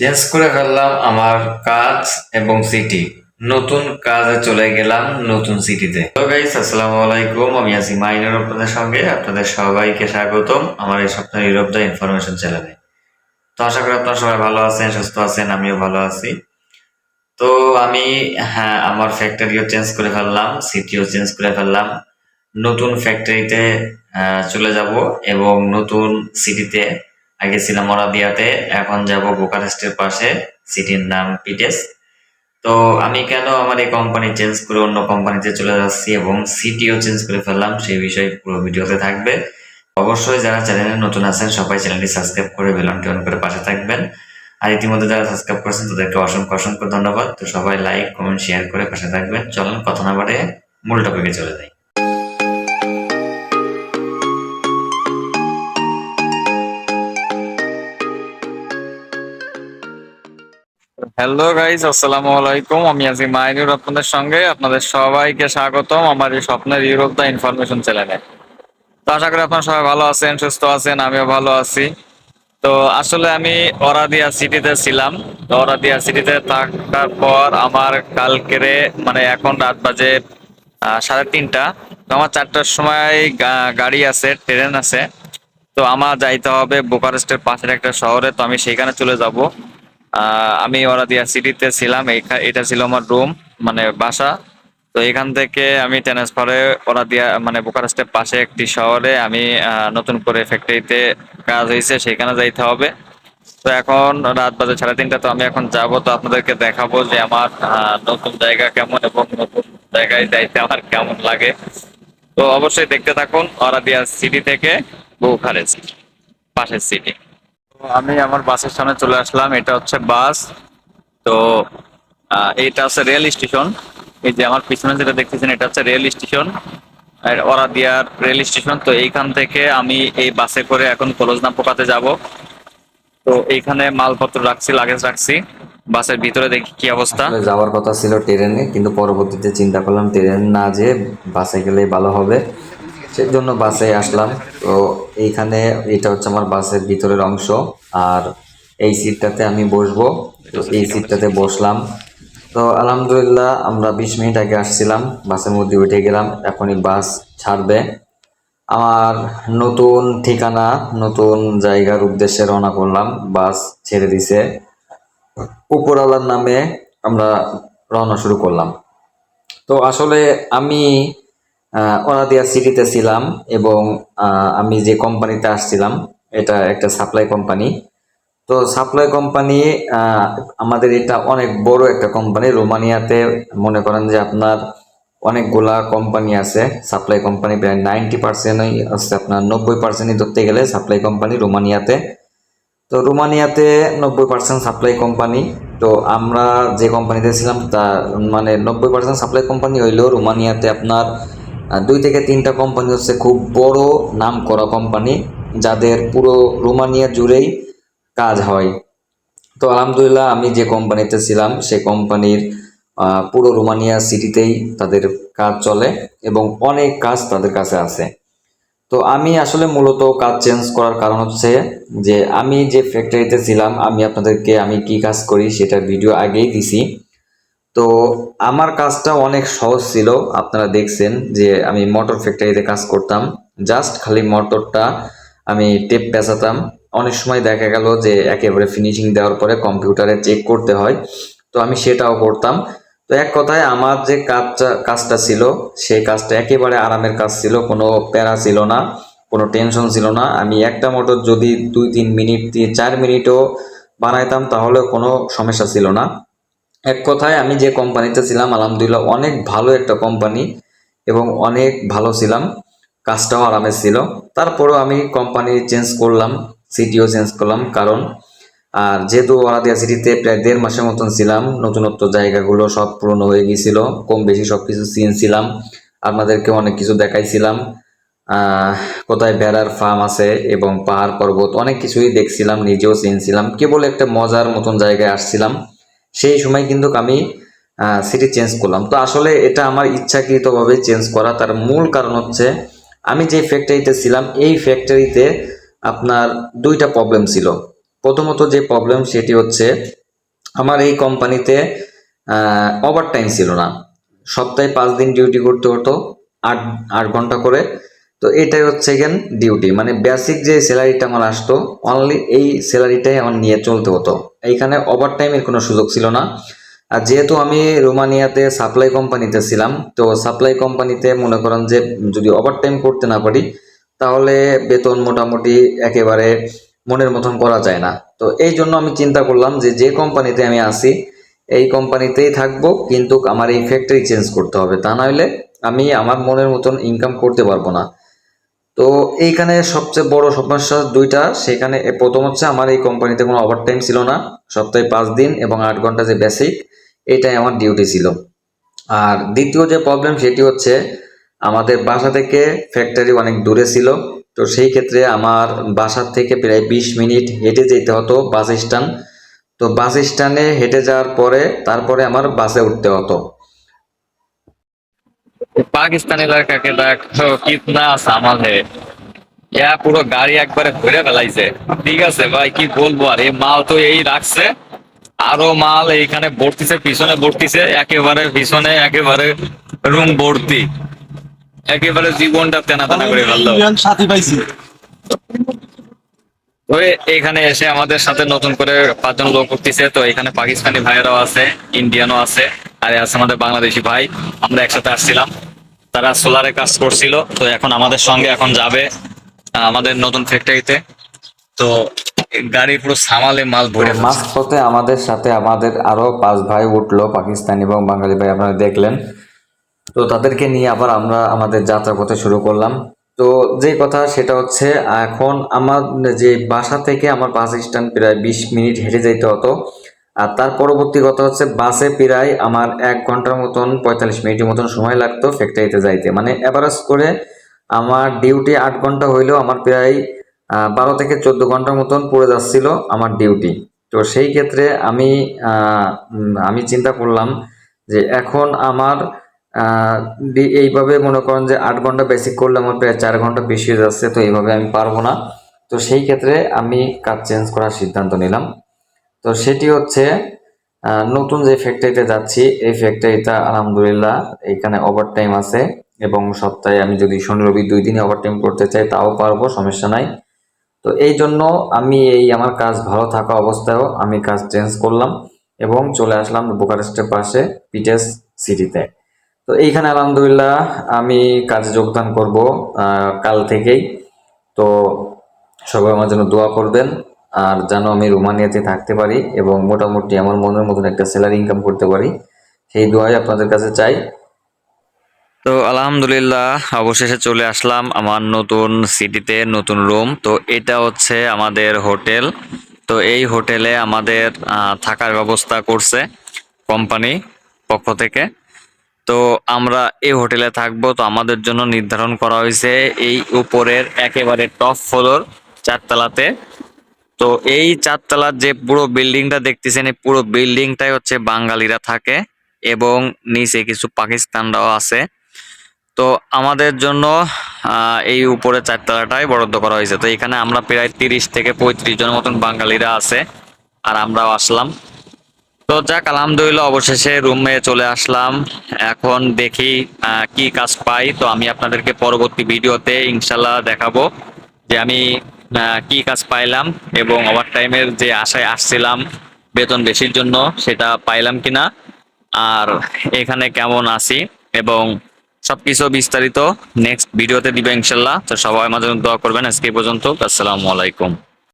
Change করে ফেললাম আমার কাজ এবং সিটি নতুন কাজে চলে গেলাম নতুন সিটিতে তো গাইস আসসালামু আলাইকুম। আমি আছি মাইনুর আপনাদের সঙ্গে। আপনাদের সবাইকে স্বাগতম আমার এই সপ্তাহের ইউরোপ দা ইনফরমেশন চ্যানেলে তো আশা করি আপনারা সবাই ভালো আছেন, সুস্থ আছেন, আমিও ভালো আছি। তো আমি হ্যাঁ আমার ফ্যাক্টরিও চেঞ্জ করে ফেললাম সিটিও চেঞ্জ করে ফেললাম। নতুন ফ্যাক্টরিতে চলে যাব এবং নতুন সিটিতে আগে ছিলাম মরাদিয়াতে, এখন যাব বুকারেস্টের পাশে, সিটির নাম পিটেস। তো আমি কেন আমার এই কোম্পানি চেঞ্জ করে অন্য কোম্পানিতে চলে যাচ্ছি এবং সিটিও চেঞ্জ করে ফেললাম, সেই বিষয়ে পুরো ভিডিওতে থাকবে। অবশ্যই যারা চ্যানেলে নতুন আছেন, সবাই চ্যানেলটি সাবস্ক্রাইব করে বেলনটি অন করে পাশে থাকবেন। আর ইতিমধ্যে যারা সাবস্ক্রাইব করেছেন, তাদেরকে অসংখ্য অসংখ্য ধন্যবাদ। তো সবাই লাইক কমেন্ট শেয়ার করে পাশে থাকবেন। চলেন, কথা না বাড়ে মূল টপিকে চলে যাই। হ্যালো গাইজ আসসালামু আলাইকুম। আমি আছি মাইনুর আপনাদের সঙ্গে। আপনাদের সবাইকে স্বাগতম আমার এই স্বপ্নের ইউরোপ দা ইনফরমেশন চ্যানেলে তো আশা করি আপনারা সবাই ভালো আছেন, সুস্থ আছেন, আমিও ভালো আছি। তো আসলে আমি অরাদিয়া সিটিতে ছিলাম। তো অরাদিয়া সিটিতে থাকার পর আমার কালকেরে মানে এখন রাত বাজে সাড়ে তিনটা। তো আমার চারটার সময় গাড়ি আছে, ট্রেন আছে। তো আমার যাইতে হবে বোকারেস্টের পাশের একটা শহরে। তো আমি সেখানে চলে যাব। আমি ওরাদিয়া সিটিতে ছিলাম এটা ছিল আমার রুম মানে বাসা। তো এখান থেকে আমি ট্রান্সফারে ওরাদিয়া মানে বুকারেস্টের পাশে একটি শহরে আমি নতুন করে ফ্যাক্টরিতে কাজ হয়েছে সেখানে যাইতে হবে। তো এখন রাত বাজে সাড়ে তিনটা, তো আমি এখন যাব, তো আপনাদেরকে দেখাবো যে আমার নতুন জায়গা কেমন এবং নতুন জায়গায় যাইতে আমার কেমন লাগে। তো অবশ্যই দেখতে থাকুন অরাদিয়া সিটি থেকে বুখারেস্ট পাশের সিটি আমি আমার বাসের সামনে চলে আসলাম। এটা হচ্ছে বাস। তো এটা হচ্ছে রেল স্টেশন। এই যে আমার পিছনে যেটা দেখতেছেন, এটা হচ্ছে রেল স্টেশন। আর অরাদিয়ার রেল স্টেশন। তো এইখান থেকে আমি এই বাসে করে এখন কলজনা পোকাতে যাব। তো এইখানে মালপত্র রাখছি লাগেজ রাখছি। বাসের ভিতরে দেখি কি অবস্থা। যাওয়ার কথা ছিল ট্রেনে, কিন্তু পরবর্তীতে চিন্তা করলাম ট্রেন না যে বাসে গেলেই ভালো হবে। সেই জন্য বাসে আসলাম। তো এইখানে এটা হচ্ছে আমার বাসের ভিতরের অংশ। আর এই সিটটাতে আমি বসবো। তো এই সিটটাতে বসলাম। তো আলহামদুলিল্লাহ আমরা বিশ মিনিট আগে আসছিলাম। বাসের মধ্যে উঠে গেলাম। এখনই বাস ছাড়বে। আমার নতুন ঠিকানা নতুন জায়গার উদ্দেশ্যে রওনা করলাম। বাস ছেড়ে দিছে। উপরওয়ালার নামে আমরা রওনা শুরু করলাম। তো আসলে আমি অনাদিয়া সিটিতে ছিলাম এবং আমি যে কোম্পানিতে আসছিলাম, এটা একটা সাপ্লাই কোম্পানি তো সাপ্লাই কোম্পানি আমাদের এটা অনেক বড় একটা কোম্পানি রোমানিয়াতে। মনে করেন যে আপনার অনেকগুলা কোম্পানি আছে সাপ্লাই কোম্পানি প্রায় নাইনটি পার্সেন্টই আছে, আপনার নব্বই পার্সেন্টই ধরতে গেলে সাপ্লাই কোম্পানি রোমানিয়াতে। তো রোমানিয়াতে নব্বই পার্সেন্ট সাপ্লাই কোম্পানি তো আমরা যে কোম্পানিতে ছিলাম তা মানে নব্বই পার্সেন্ট সাপ্লাই কোম্পানি হইলেও রোমানিয়াতে আপনার দুই থেকে তিনটা কোম্পানি হচ্ছে খুব বড় নাম করা কোম্পানি যাদের পুরো রোমানিয়া জুড়েই কাজ হয়। তো আলহামদুলিল্লাহ আমি যে কোম্পানিতে ছিলাম সে কোম্পানির পুরো রোমানিয়া সিটিতেই তাদের কাজ চলে এবং অনেক কাজ তাদের কাছে আছে। তো আমি আসলে মূলত কাজ চেঞ্জ করার কারণ হচ্ছে যে আমি যে ফ্যাক্টরিতে ছিলাম, আমি আপনাদেরকে আমি কি কাজ করি সেটা ভিডিও আগেই দিছি। তো আমার কাজটা অনেক সহজ ছিল। আপনারা দেখছেন যে আমি মোটর ফ্যাক্টরিতে কাজ করতাম। জাস্ট খালি মোটরটা আমি টেপ পেঁচাতাম। অনেক সময় দেখা গেল যে একেবারে ফিনিশিং দেওয়ার পরে কম্পিউটারে চেক করতে হয়। তো আমি সেটাও করতাম। তো এক কথায় আমার যে কাজটা কাজটা ছিল, সেই কাজটা একেবারে আরামের কাজ ছিল। কোনো প্যারা ছিল না, কোনো টেনশন ছিল না। আমি একটা মোটর যদি দুই, তিন মিনিট দিয়ে চার মিনিটও বানাইতাম, তাহলেও কোনো সমস্যা ছিল না। এক কথায় আমি যে কোম্পানিতে ছিলাম, আলহামদুলিল্লাহ অনেক ভালো একটা কোম্পানি এবং অনেক ভালো ছিলাম। কাজটাও আরামে ছিল। তারপরেও আমি কোম্পানি চেঞ্জ করলাম সিটিও চেঞ্জ করলাম কারণ, আর যেহেতু ওয়ারাদিয়া সিটিতে প্রায় দেড় মাসের মতন ছিলাম, নতুনত্ব জায়গাগুলো সব পুরনো হয়ে গিয়েছিল, কম বেশি সব কিছু চিনছিলাম আপনাদেরকে অনেক কিছু দেখাইছিলাম। কোথায় বেড়ার ফার্ম আছে এবং পাহাড় পর্বত অনেক কিছুই দেখছিলাম, নিজেও চিনছিলাম, কেবল একটা মজার মতন জায়গায় আসছিলাম। সেই সময় কিন্তু আমি সিটি চেঞ্জ করলাম। তো আসলে এটা আমার ইচ্ছাকৃতভাবে চেঞ্জ করা তার মূল কারণ হচ্ছে, আমি যে ফ্যাক্টরিতে ছিলাম, এই ফ্যাক্টরিতে আপনার দুইটা প্রবলেম ছিল। প্রথমত যে প্রবলেম সেটি হচ্ছে, আমার এই কোম্পানিতে ওভার টাইম ছিল না। সপ্তাহে পাঁচ দিন ডিউটি করতে হতো, আট আট ঘণ্টা করে। তো এটাই হচ্ছে গেন ডিউটি মানে বেসিক যে স্যালারিটা আমার আসতো অনলি এই স্যালারিটাই আমার নিয়ে চলতে হতো। এইখানে ওভার টাইমের কোনো সুযোগ ছিল না। আর যেহেতু আমি রোমানিয়াতে সাপ্লাই কোম্পানিতে ছিলাম, তো সাপ্লাই কোম্পানিতে মনে করেন যে যদি ওভার টাইম করতে না পারি, তাহলে বেতন মোটামুটি একেবারে মনের মতন করা যায় না। তো এই জন্য আমি চিন্তা করলাম যে যে কোম্পানিতে আমি আছি, এই কোম্পানিতেই থাকব, কিন্তু আমার এই ফ্যাক্টরি চেঞ্জ করতে হবে। তা নাহলে আমি আমার মনের মতন ইনকাম করতে পারব না। তো এইখানে সবচেয়ে বড় সমস্যা দুইটা, সেখানে প্রথম হচ্ছে আমার এই কোম্পানিতে কোনো ওভারটাইম ছিল না। সপ্তাহে পাঁচ দিন এবং আট ঘণ্টা যে বেসিক এটাই আমার ডিউটি ছিল। আর দ্বিতীয় যে প্রবলেম সেটি হচ্ছে আমাদের বাসা থেকে ফ্যাক্টরি অনেক দূরে ছিল। তো সেই ক্ষেত্রে আমার বাসার থেকে প্রায় বিশ মিনিট হেঁটে যেতে হতো বাস স্ট্যান্ড তো বাস স্ট্যান্ডে হেঁটে যাওয়ার পরে, তারপরে আমার বাসে উঠতে হতো। পাকিস্তানি লড়কাকে দেখো কিতনা সামাল হে। ইয়া পুরো গাড়ি একবারে ঘুরে ফেলাইছে। ঠিক আছে ভাই কি বলব আর এই মাল তো এই রাখছে। আরও মাল এইখানে ভর্তিছে পিছনে ভর্তিছে একেবারে পিছনে একেবারে রুম ভর্তি। একেবারে জীবনটা তেনা তেনা করে ফেলল। সাথী পাইছি। ওই এখানে এসে আমাদের সাথে নতুন করে পাঁচজন লোক উঠতেছে তো এখানে পাকিস্তানি ভাইয়েরাও আছে ইন্ডিয়ানও আছে আর আছে আমাদের বাংলাদেশি ভাই। আমরা একসাথে আসছিলাম। তারা সোলারে কাজ করছিল তো এখন আমাদের সঙ্গে এখন যাবে আমাদের নতুন ফ্যাক্টরিতে তো গাড়ি পুরো সামালে মাল ভরে। মাঝপথে আমাদের সাথে আমাদের আরও পাঁচ ভাই উঠল পাকিস্তানি এবং বাঙালি ভাই আপনারা দেখলেন। তো তাদেরকে নিয়ে আবার আমরা আমাদের যাত্রা পথে শুরু করলাম। তো যে কথা সেটা হচ্ছে এখন আমার যে বাসা থেকে আমার বাস স্ট্যান্ড প্রায় বিশ মিনিট হেঁটে যেতে হতো। আর তার পরবর্তী কথা হচ্ছে, বাসে প্রায় আমার এক ঘণ্টার মতন, পঁয়তাল্লিশ মিনিটের মতন সময় লাগতো ফ্যাক্টরিতে যাইতে। মানে অ্যাভারেজ করে আমার ডিউটি আট ঘণ্টা হইলেও আমার প্রায় বারো থেকে চোদ্দ ঘণ্টার মতন পড়ে যাচ্ছিল আমার ডিউটি তো সেই ক্ষেত্রে আমি আমি চিন্তা করলাম যে এখন আমার এইভাবে মনে করেন যে আট ঘণ্টা বেসিক করলে আমার প্রায় চার ঘণ্টা বেশি হয়ে যাচ্ছে, তো এইভাবে আমি পারব না। তো সেই ক্ষেত্রে আমি কাজ চেঞ্জ করার সিদ্ধান্ত নিলাম। তো সেটি হচ্ছে নতুন যে ফ্যাক্টরিতে যাচ্ছি, এই ফ্যাক্টরিটা আলহামদুলিল্লাহ এখানে ওভার টাইম আছে এবং সপ্তাহে আমি যদি শনি, রবি দুই দিনে ওভার টাইম করতে চাই, তাও পারব, সমস্যা নাই। তো এই জন্য আমি এই আমার কাজ ভালো থাকা অবস্থায়ও আমি কাজ চেঞ্জ করলাম এবং চলে আসলাম বুকারেস্টের পাশে পিটেস সিটিতে তো এইখানে আলহামদুলিল্লাহ আমি কাজে যোগদান করব কাল থেকেই। তো সবাই আমার জন্য দোয়া করবেন। আর যেন আমি রোমানিয়াতে থাকতে পারি এবং মোটামুটি আমার মনের মতন একটা স্যালারি ইনকাম করতে পারি। সেই দোয়াই আপনাদের কাছে চাই। তো আলহামদুলিল্লাহ, অবশেষে চলে আসলাম আমার নতুন সিটিতে নতুন রুম তো এটা হচ্ছে আমাদের হোটেল। তো এই হোটেলে আমাদের থাকার ব্যবস্থা করছে কোম্পানি পক্ষ থেকে। তো আমরা এই হোটেলে থাকব। তো আমাদের জন্য নির্ধারণ করা হয়েছে এই উপরের একেবারে টপ ফ্লোর চারতলাতে। তো এই চারতলার যে পুরো বিল্ডিংটা দেখতেছেন, এই পুরো বিল্ডিংটাই হচ্ছে বাঙালিরা থাকে এবং নিচে কিছু পাকিস্তানরাও আছে। তো আমাদের জন্য এই উপরে চারতলাটাই বরাদ্দ করা হয়েছে। তো এখানে আমরা প্রায় তিরিশ থেকে পঁয়ত্রিশ জনের মতন বাঙালিরা আছে আর আমরাও আসলাম। তো যাক, আলহামদুলিল্লাহ অবশেষে রুমে চলে আসলাম। এখন দেখি কি কাজ পাই। তো আমি আপনাদেরকে পরবর্তী ভিডিওতে ইনশাল্লাহ দেখাবো। যে আমি কি কাজ পাইলাম এবং ওভার টাইমের যে আশায় আসছিলাম বেতন বেশির জন্য, সেটা পাইলাম কিনা আর এখানে কেমন আছি এবং সবকিছু বিস্তারিত নেক্সট ভিডিওতে দিবে ইনশাল্লাহ। তো সবাই আমাদের জন্য দোয়া করবেন। আজকে পর্যন্ত, আসসালামু আলাইকুম।